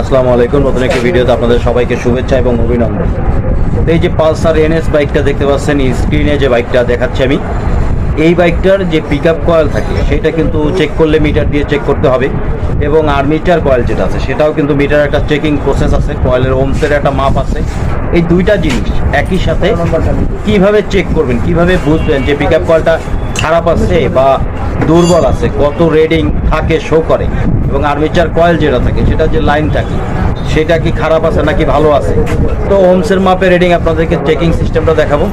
আসসালামু আলাইকুম। নতুন একটি ভিডিওতে আপনাদের সবাইকে শুভেচ্ছা এবং অভিনন্দন। এই যে পালসার এনএস বাইকটা দেখতে পাচ্ছেন স্ক্রিনে যে বাইকটা দেখাচ্ছি আমি, এই বাইকটার যে পিক আপ কয়েল থাকে, সেটা কিন্তু চেক করলে মিটার দিয়ে চেক করতে হবে এবং আর্মিটার কয়েল যেটা আছে, সেটাও কিন্তু মিটার একটা চেকিং প্রসেস আছে কয়েলের ওমসের একটা মাপ আছে। এই দুইটা জিনিস একই সাথে কীভাবে চেক করবেন, কীভাবে বুঝবেন যে পিক আপ কয়েলটা খারাপ আছে বা দুর্বল আছে, কত রেডিং থাকে শো করে। এবং আর্মিচার কয়েল যেটা থাকে, সেটা যে লাইন থাকে সেটা কি খারাপ আছে নাকি ভালো আছে? তো ওমসের মাপে রেডিং আপনাদেরকে চেকিং সিস্টেমটা দেখাবো।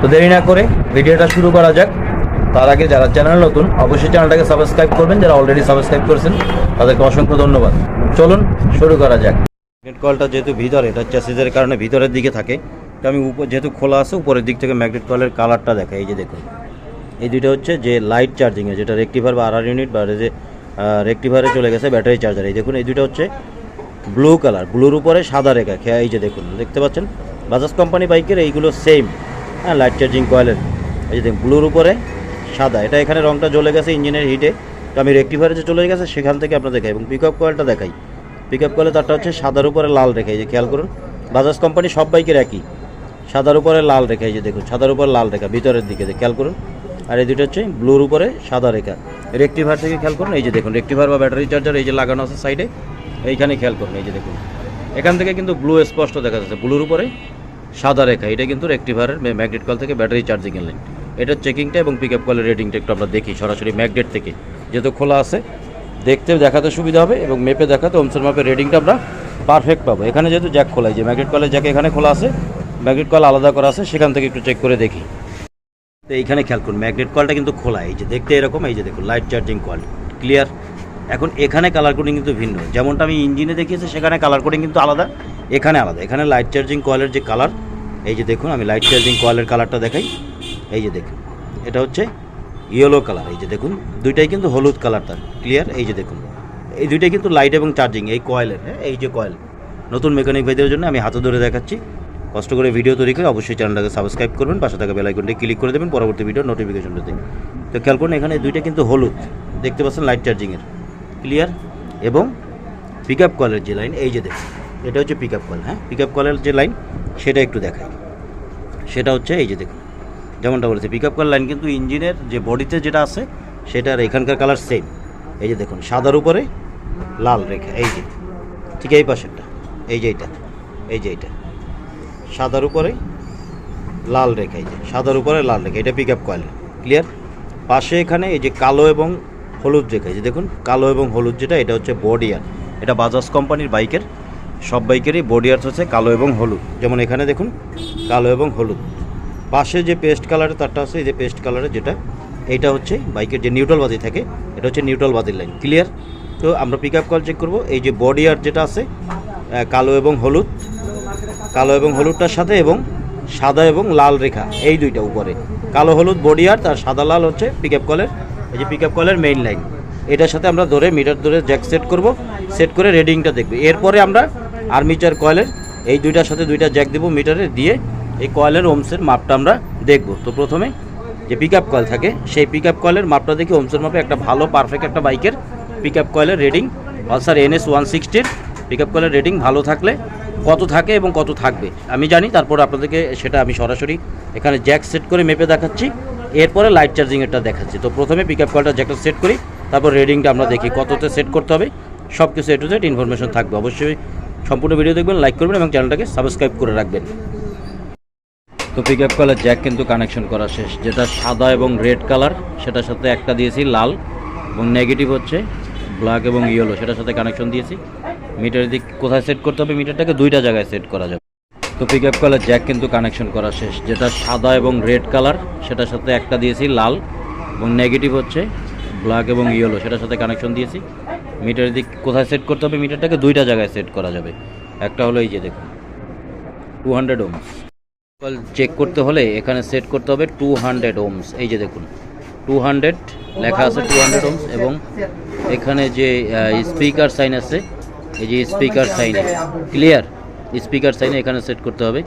তো দেরি না করে ভিডিওটা শুরু করা যাক। তার আগে যারা চ্যানেল নতুন, অবশ্যই চ্যানেলটাকে সাবস্ক্রাইব করবেন। যারা অলরেডি সাবস্ক্রাইব করেছেন, তাদেরকে অসংখ্য ধন্যবাদ। চলুন শুরু করা যাক। ম্যাগনেট কয়েলটা যেহেতু ভিতরে, এটা চ্যাসিসের কারণে ভিতরের দিকে থাকে। তো আমি উপর যেহেতু খোলা আছে, উপরের দিক থেকে ম্যাগনেট কয়েলের কালারটা দেখাই, এই যে দেখুন। এই দুটো হচ্ছে যে লাইট চার্জিংয়ে যেটা রেক্টিভার বা আর ইউনিট বা যে রেক্টিভারে চলে গেছে ব্যাটারি চার্জার এই দেখুন, এই দুটো হচ্ছে ব্লু কালার ব্লুর উপরে সাদা রেখা, খেয়া এই যে দেখুন, দেখতে পাচ্ছেন? বাজাজ কোম্পানি বাইকের এইগুলো সেম হ্যাঁ লাইট চার্জিং কয়েলের এই যে দেখুন ব্লুর উপরে সাদা। এটা এখানে রংটা জ্বলে গেছে ইঞ্জিনের হিটে তো আমি রেক্টিভারে যে চলে গেছে, সেখান থেকে আপনার দেখাই। এবং পিক আপ কয়েলটা দেখাই। পিক আপ কয়েলে তারটা হচ্ছে সাদার উপরে লাল রেখে, এই যে খেয়াল করুন। বাজাজ কোম্পানি সব বাইকের একই। সাদার উপরে লাল রেখা, এই যে দেখুন, সাদার উপরে লাল রেখা, ভিতরের দিকে খেয়াল করুন। আর এই দুটো হচ্ছে ব্লুর উপরে সাদা রেখা। রেক্টিভার থেকে খেয়াল করুন, এই যে দেখুন রেক্টিভার বা ব্যাটারি চার্জার এই যে লাগানো আছে সাইডে এইখানে খেয়াল করুন, এই যে দেখুন। এখান থেকে কিন্তু ব্লু স্পষ্ট দেখা যাচ্ছে ব্লুর উপরে সাদা রেখা, এটা কিন্তু রেক্টিভারের ম্যাগনেট কল থেকে ব্যাটারি চার্জিংয়ের লাইন এটার চেকিংটা এবং পিক আপ কলের রেটিংটা একটু আমরা দেখি সরাসরি ম্যাগনেট থেকে। যেহেতু খোলা আছে, দেখতে, দেখাতে সুবিধা হবে এবং মেপে দেখাতে ওমসের মাপের রেটিংটা আমরা পারফেক্ট পাবো। এখানে যেহেতু জ্যাক খোলা যে ম্যাগনেট কলের জ্যাক এখানে খোলা আছে ম্যাগনেট কল আলাদা করা আছে, সেখান থেকে একটু চেক করে দেখি। তো এইখানে খেয়াল করুন ম্যাগনেট কলটা কিন্তু খোলা, এই যে দেখতে এরকম, এই যে দেখুন লাইট চার্জিং কল ক্লিয়ার এখন এখানে কালার কোডিং কিন্তু ভিন্ন, যেমনটা আমি ইঞ্জিনে দেখিয়েছি, সেখানে কালার কোডিং কিন্তু আলাদা, এখানে আলাদা। এখানে লাইট চার্জিং কয়েলের যে কালার এই যে দেখুন, আমি লাইট চার্জিং কয়েলের কালারটা দেখাই, এই যে দেখুন, এটা হচ্ছে ইয়েলো কালার এই যে দেখুন, দুইটাই কিন্তু হলুদ কালার তার ক্লিয়ার এই যে দেখুন। এই দুইটাই কিন্তু লাইট এবং চার্জিং এই কয়েলের হ্যাঁ এই যে কয়েল নতুন মেকানিক ভাইদের জন্য আমি হাতে ধরে দেখাচ্ছি। কষ্ট করে ভিডিও তৈরি করে অবশ্যই চ্যানেলটাকে সাবস্ক্রাইব করবেন, পাশে থাকা বেলাইকনটি ক্লিক করে দেবেন, পরবর্তী ভিডিও নোটিফিকেশনটা দিন তো খেয়াল করুন, এখানে দুইটা কিন্তু হলুদ, দেখতে পাচ্ছেন লাইট চার্জিংয়ের ক্লিয়ার এবং পিক আপ কলের যে লাইন এই যে দেখুন, এটা হচ্ছে পিক আপ কল হ্যাঁ? পিক আপ কলের যে লাইন সেটা একটু দেখাই। সেটা হচ্ছে এই যে দেখুন, যেমনটা বলেছে পিক আপ কল লাইন কিন্তু ইঞ্জিনের যে বডিতে যেটা আছে, সেটার এখানকার কালার সেম এই যে দেখুন, সাদার উপরে লাল রেখা, এই যে, ঠিক এই পাশেরটা, এই যে এইটা, এই যে এইটা। সাদার উপরে লাল রেখা, এই যে সাদার উপরে লাল রেখা, এটা পিক আপ কয়েল ক্লিয়ার পাশে এখানে এই যে কালো এবং হলুদ রেখা যে দেখুন, কালো এবং হলুদ যেটা, এটা হচ্ছে বডিয়ার এটা বাজাজ কোম্পানির বাইকের, সব বাইকেরই বডিয়ার্স হচ্ছে কালো এবং হলুদ, যেমন এখানে দেখুন, কালো এবং হলুদ। পাশে যে পেস্ট কালারের তারটা আছে, এই যে পেস্ট কালারের যেটা, এইটা হচ্ছে বাইকের যে নিউট্রাল বাতি থাকে, এটা হচ্ছে নিউট্রাল বাতির লাইন ক্লিয়ার তো আমরা পিক আপ কল চেক করব, এই যে বডিয়ার যেটা আছে কালো এবং হলুদ কালো এবং হলুদটার সাথে এবং সাদা এবং লাল রেখা, এই দুইটা উপরে। কালো হলুদ বডি আর তার সাদা লাল হচ্ছে পিক আপ কলের এই যে পিক আপ কলের মেইন লাইন এটার সাথে আমরা ধরে মিটার ধরে জ্যাক সেট করব। সেট করে রেডিংটা দেখব। এরপরে আমরা আর্মিচার কয়েলের এই দুইটার সাথে দুইটা জ্যাক দেবো মিটারে দিয়ে এই কয়েলের ওমসের মাপটা আমরা দেখব। তো প্রথমে যে পিক আপ কয়েল থাকে, সেই পিক আপ কয়েলের মাপটা দেখি ওমসের মাপে একটা ভালো পারফেক্ট একটা বাইকের পিক আপ কয়েলের রেডিং পালসার এনএস ওয়ান সিক্সটির পিক আপ কয়েলের রেটিং ভালো থাকলে কত থাকে এবং কত থাকবে। আমি জানি, তারপর আপনাদেরকে সেটা আমি সরাসরি এখানে জ্যাক সেট করে মেপে দেখাচ্ছি। এরপরে লাইট চার্জিংয়েরটা দেখাচ্ছি। তো প্রথমে পিক আপ কলটা জ্যাকটা সেট করি, তারপর রেডিংটা আমরা দেখি কততে সেট করতে হবে। সব কিছু এ টু জেড ইনফরমেশন থাকবে। অবশ্যই সম্পূর্ণ ভিডিও দেখবেন লাইক করবেন এবং চ্যানেলটাকে সাবস্ক্রাইব করে রাখবেন। তো পিক আপ কলের জ্যাক কিন্তু কানেকশন করা শেষ। যেটা সাদা এবং রেড কালার সেটার সাথে একটা দিয়েছি লাল এবং নেগেটিভ হচ্ছে ব্ল্যাক এবং ইয়েলো সেটার সাথে কানেকশন দিয়েছি। মিটারের দিক কোথায় সেট করতে হবে? মিটারটাকে দুইটা জায়গায় সেট করা যাবে। তো পিক আপ কলের জ্যাক কিন্তু কানেকশন করা শেষ। যেটা সাদা এবং রেড কালার সেটার সাথে একটা দিয়েছি লাল এবং নেগেটিভ হচ্ছে ব্ল্যাক এবং ইয়েলো সেটার সাথে কানেকশন দিয়েছি। মিটারের দিক কোথায় সেট করতে হবে? মিটারটাকে দুইটা জায়গায় সেট করা যাবে। একটা হলো এই যে দেখুন। টু হান্ড্রেড ওমস চেক করতে হলে এখানে সেট করতে হবে টু হান্ড্রেড ওমস এই যে দেখুন টু হান্ড্রেড লেখা আছে টু হান্ড্রেড ওমস এবং এখানে যে স্পিকার সাইন আছে এই যে স্পিকার সাইনে ক্লিয়ার স্পিকার সাইনে এখানে সেট করতে হবে।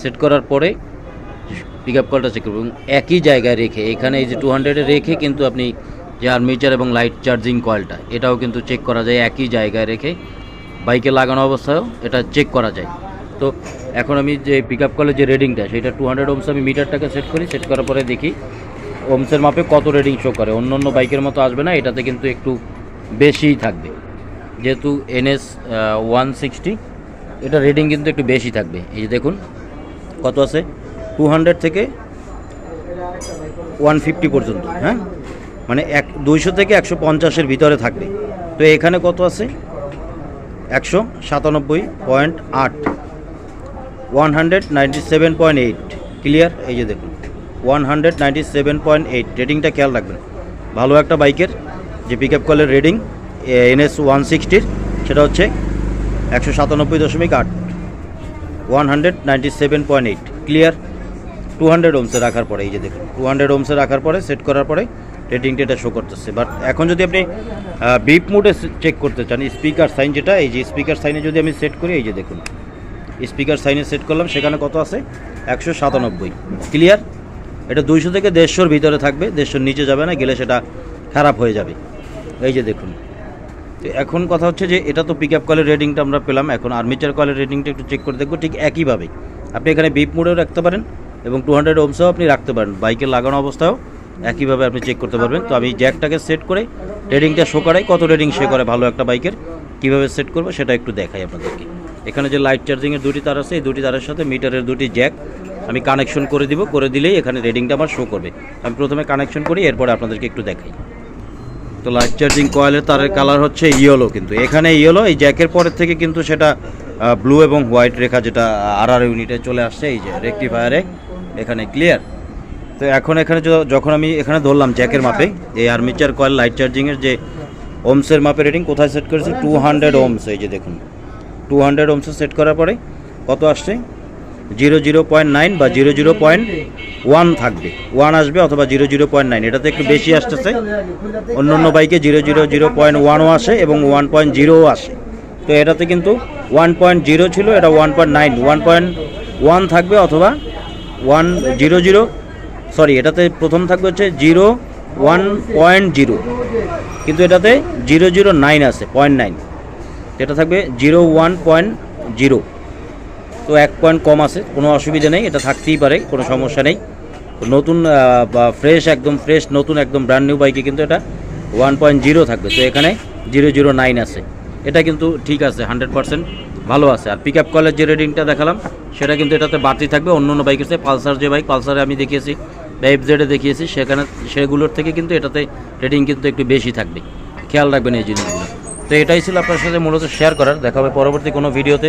সেট করার পরে পিক আপ কলটা চেক করব। এবং একই জায়গায় রেখে, এখানে এই যে টু হান্ড্রেডে রেখে কিন্তু আপনি যে আর্মিচার এবং লাইট চার্জিং কয়েলটা এটাও কিন্তু চেক করা যায় একই জায়গায় রেখে। বাইকে লাগানো অবস্থায়ও এটা চেক করা যায়। তো এখন আমি যে পিক আপ কলের যে রেডিংটা সেটা টু হান্ড্রেড ওমস আমি মিটারটাকে সেট করি। সেট করার পরে দেখি ওমসের মাপে কত রেডিং শো করে। অন্য অন্য বাইকের মতো আসবে না, এটাতে কিন্তু একটু বেশিই থাকবে। যেহেতু এনএস ওয়ান সিক্সটি এটা রেডিং কিন্তু একটু বেশি থাকবে। এই যে দেখুন, কত আছে? টু হান্ড্রেড থেকে ওয়ান ফিফটি পর্যন্ত হ্যাঁ? মানে এক, দুইশো থেকে একশো পঞ্চাশের ভিতরে থাকবে। তো এখানে কত আছে? একশো সাতানব্বই পয়েন্ট আট one hundred seven point eight clear এই যে দেখুন one hundred ninety seven point eight রেটিংটা খেয়াল রাখবেন। ভালো একটা বাইকের যে পিক আপ কলের রেডিং এনএস ওয়ান সিক্সটির, সেটা হচ্ছে একশো সাতানব্বই দশমিক আট, one hundred ninety seven point eight, clear? Two hundred ওমসে রাখার পরে, এই যে দেখুন, টু হান্ড্রেড ওমসে রাখার পরে, সেট করার পরে রেটিংটা এটা শো করতেছে। বাট এখন যদি আপনি বিপ মুডে চেক করতে চান স্পিকার সাইন যেটা, এই যে স্পিকার সাইনে যদি আমি সেট করি, এই যে দেখুন স্পিকার সাইনে সেট করলাম, সেখানে কত আছে? একশো সাতানব্বই, ক্লিয়ার? এটা দুইশো থেকে দেড়শোর ভিতরে থাকবে, দেড়শোর নিচে যাবে না, গেলে সেটা খারাপ হয়ে যাবে। এই যে দেখুন তো এখন কথা হচ্ছে যে এটা তো পিক আপ কলের রেডিংটা আমরা পেলাম, এখন আর্মিচার কলের রেডিংটা একটু চেক করে দেখব, ঠিক একইভাবে। আপনি এখানে বিপ মোডেও রাখতে পারেন এবং টু হান্ড্রেড ওমসেও আপনি রাখতে পারেন বাইকে লাগানো অবস্থাও একইভাবে আপনি চেক করতে পারবেন। তো আমি জ্যাকটাকে সেট করে রেডিংটা শো করাই, কত রেডিং সে করে ভালো একটা বাইকের, কীভাবে সেট করব সেটা একটু দেখাই আপনাদেরকে। এখানে যে লাইট চার্জিংয়ের দুটি তার আছে, এই দুটি তারের সাথে মিটারের দুটি জ্যাক আমি কানেকশন করে দিব, করে দিলেই এখানে রেডিংটা আমার শো করবে। আমি প্রথমে কানেকশন করি, এরপরে আপনাদেরকে একটু দেখাই। তো লাইট চার্জিং কয়েলের তারের কালার হচ্ছে ইয়েলো কিন্তু এখানে ইয়েলো এই জ্যাকের পরের থেকে কিন্তু সেটা ব্লু এবং হোয়াইট রেখা যেটা আর আর ইউনিটে চলে আসছে, এই যে রেকটিফায়ারে এখানে ক্লিয়ার তো এখন এখানে যখন আমি এখানে ধরলাম জ্যাকের মাপে, এই আর্মিচার কয়েল লাইট চার্জিংয়ের যে ওমসের মাপে রেটিং কোথায় সেট করেছে? টু হান্ড্রেড ওমস এই যে দেখুন। টু হান্ড্রেড ওমসে সেট করার পরে কত আসছে? জিরো জিরো পয়েন্ট নাইন বা জিরো জিরো পয়েন্ট ওয়ান থাকবে। ওয়ান আসবে অথবা জিরো জিরো পয়েন্ট নাইন। এটাতে একটু বেশি আসতেছে। অন্য অন্য বাইকে জিরো জিরো জিরো পয়েন্ট ওয়ানও আসে এবং ওয়ান পয়েন্ট জিরোও আসে। তো এটাতে কিন্তু ওয়ান পয়েন্ট জিরো ছিল, এটা one point nine. One point one থাকবে অথবা ওয়ান জিরো জিরো, সরি, এটাতে প্রথম থাকবে হচ্ছে জিরো ওয়ান পয়েন্ট জিরো। কিন্তু এটাতে জিরো জিরো নাইন আছে পয়েন্ট নাইন। এটা থাকবে জিরো ওয়ান পয়েন্ট জিরো। তো এক পয়েন্ট কম আছে, কোনো অসুবিধা নেই, এটা থাকতেই পারে, কোনো সমস্যা নেই। নতুন ফ্রেশ একদম ফ্রেশ নতুন, একদম ব্র্যান্ড নিউ বাইকে কিন্তু এটা ওয়ান পয়েন্ট জিরো থাকবে। তো এখানে জিরো জিরো নাইন আছে। এটা কিন্তু ঠিক আছে হান্ড্রেড পার্সেন্ট ভালো আছে। আর পিক আপ কলের যে রেডিংটা দেখালাম, সেটা কিন্তু এটাতে বাড়তি থাকবে। অন্য অন্য বাইকের চেয়ে পালসার যে বাইক পালসারে আমি দেখিয়েছি বা এফজেডে দেখিয়েছি, সেখানে, সেগুলোর থেকে কিন্তু এটাতে রেটিং কিন্তু একটু বেশি থাকবে। খেয়াল রাখবেন এই জিনিসগুলো। তো এটাই ছিল আপনার সাথে মূলত শেয়ার করার। দেখা হবে পরবর্তী কোনো ভিডিওতে